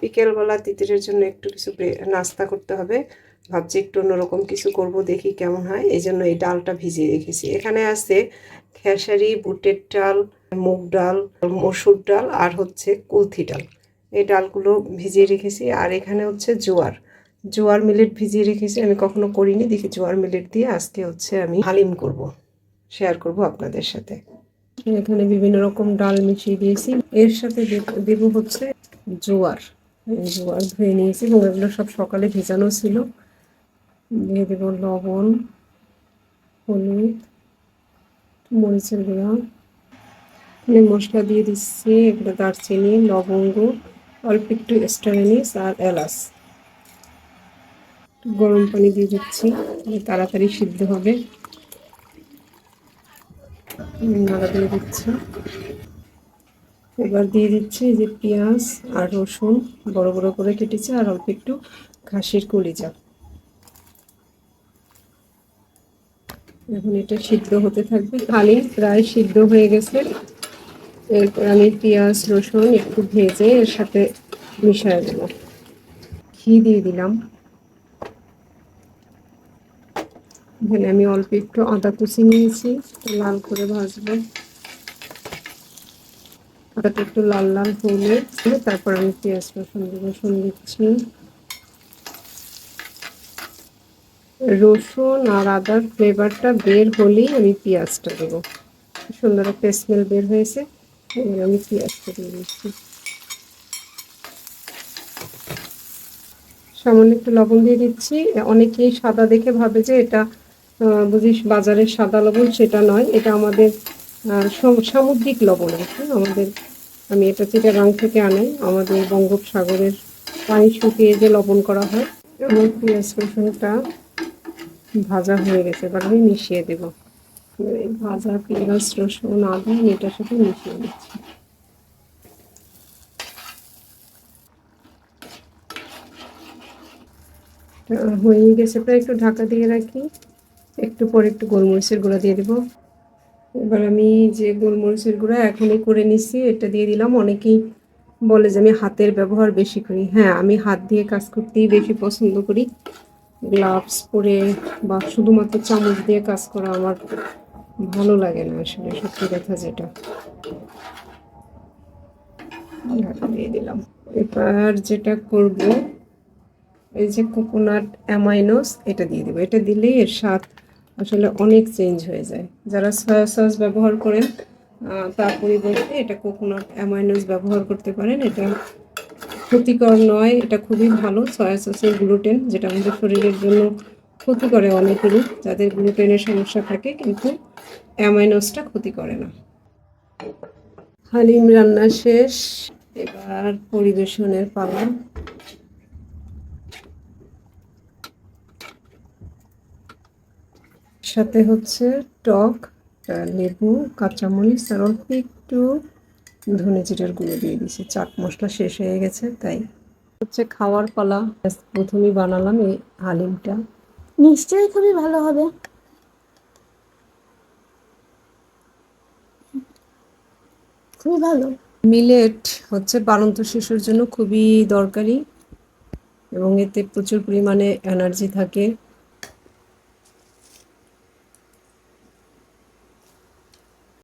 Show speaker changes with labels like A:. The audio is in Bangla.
A: বিকেলবেলা তিতিরের জন্য একটু কিছু নাস্তা করতে হবে। ভাবছি একটু অন্যরকম কিছু করব, দেখি কেমন হয়। এই জন্য এই ডালটা ভিজিয়ে রেখেছি। এখানে আছে খেসারি, বুটের ডাল, মুগ ডাল, মসুর ডাল আর হচ্ছে কুলথি ডাল। এই ডালগুলো ভিজিয়ে রেখেছি। আর এখানে হচ্ছে জোয়ার। জোয়ার মিলেট ভিজিয়ে রেখেছি। আমি কখনো করিনি। দেখি জোয়ার মিলেট দিয়ে আজকে হচ্ছে আমি হালিম করব। শেয়ার করব আপনাদের সাথে। এখানে বিভিন্ন রকম ডাল মিশিয়ে দিয়েছি। এর সাথে দেব- দেব হচ্ছে জোয়ার। জোয়ার ধুয়ে নিয়েছি এবং এগুলো সব সকালে ভেজানো ছিল। দিয়ে দেবো লবণ, হলুদ, মরিচের গুঁড়া। এখানে মশলা দিয়ে দিচ্ছি, এগুলো দারচিনি, লবঙ্গ, অল্প একটু স্টারেনিস আর এলাচ। গরম পানি দিয়ে দিচ্ছি তাড়াতাড়ি সিদ্ধ হবে। নাড়া দিয়ে দিচ্ছি। এবার দিয়ে দিচ্ছি এই যে পেঁয়াজ আর রসুন বড় বড় করে কেটেছে আর অল্প একটু ঘাসের কলিজা। এখন এটা সিদ্ধ হতে থাকবে। খালি প্রায় সিদ্ধ হয়ে গেছে। এরপর আমি পেঁয়াজ, রসুন একটু ভেজে এর সাথে মিশিয়ে দেবো ঘি দিয়ে দিলাম। এখানে আমি অল্প একটু আদা কুচি নিয়েছি। লাল করে ভাজবো। আদাটা একটু লাল লাল হলে তারপর আমি পেঁয়াজ, রসুন রসুন দিচ্ছি। রসুন আর আদার ফ্লেভারটা বের হলেই আমি পেঁয়াজটা দেবো। সুন্দর একটা স্মেল বের হয়েছে। এবার আমি পেঁয়াজটা দিয়ে দিচ্ছি। সামান্য একটু লবণ দিয়ে দিচ্ছি। অনেকেই সাদা দেখে ভাবে যে এটা বুঝিস বাজারের সাদা লবণ, সেটা নয়। এটা আমাদের সামুদ্রিক লবণ আছে কি আমাদের, আমি এটা চিটাগাং থেকে আনাই আমাদের বঙ্গোপসাগরের পানি শুকিয়ে যে লবণ করা হয় এবং পেঁয়াজ রসুনটা ভাজা হয়ে গেছে, এবার আমি মিশিয়ে দেবো। ভাজা পেঁয়াজ রসুন আদা, আমি এটার সাথে মিশিয়ে দিচ্ছি। হয়ে গেছে, প্রায় একটু ঢাকা দিয়ে রাখি। একটু পরে একটু গোলমরিচের গুঁড়া দিয়ে দেবো। এবার আমি যে গোলমরিচের গুঁড়া এখনই করে নিচ্ছি এটা দিয়ে দিলাম। অনেকেই বলে যে আমি হাতের ব্যবহার বেশি করি। হ্যাঁ আমি হাত দিয়ে কাজ করতেই বেশি পছন্দ করি। গ্লাভস পরে বা শুধুমাত্র চামচ দিয়ে কাজ করা আমার ভালো লাগে না আসলে, সত্যি কথা যেটা। দিয়ে দিলাম। এবার যেটা করব, এই যে কোকোনাট অ্যামাইনোস, এটা দিয়ে দেবো। এটা দিলেই এর স্বাদ আসলে অনেক চেঞ্জ হয়ে যায়। যারা সয়া সস ব্যবহার করেন তার পরিবর্তে এটা কোকোনাট অ্যামাইনোস ব্যবহার করতে পারেন। এটা ক্ষতিকর নয়, এটা খুবই ভালো। সয়া সসের গ্লুটেন যেটা আমাদের শরীরের জন্য ক্ষতি করে অনেকেরই, যাদের গ্লুটেনের সমস্যা থাকে, কিন্তু অ্যামাইনোসটা ক্ষতি করে না। হালিম রান্না শেষ। এবার পরিবেশনের পালা। সাথে হচ্ছে টক লেবু কাঁচামরিচ আর অল্প একটু ধনে জিরার গুঁড়ো দিয়ে দিয়েছি। চাট মশলা শেষ হয়ে গেছে তাই। হচ্ছে খাওয়ার পালা। প্রথমেই বানালাম এই হালিমটা।
B: নিশ্চয়ই খুবই ভালো হবে। খুবই ভালো।
A: মিলেট হচ্ছে বাড়ন্ত শিশুর জন্য খুবই দরকারি এবং এতে প্রচুর পরিমাণে এনার্জি থাকে।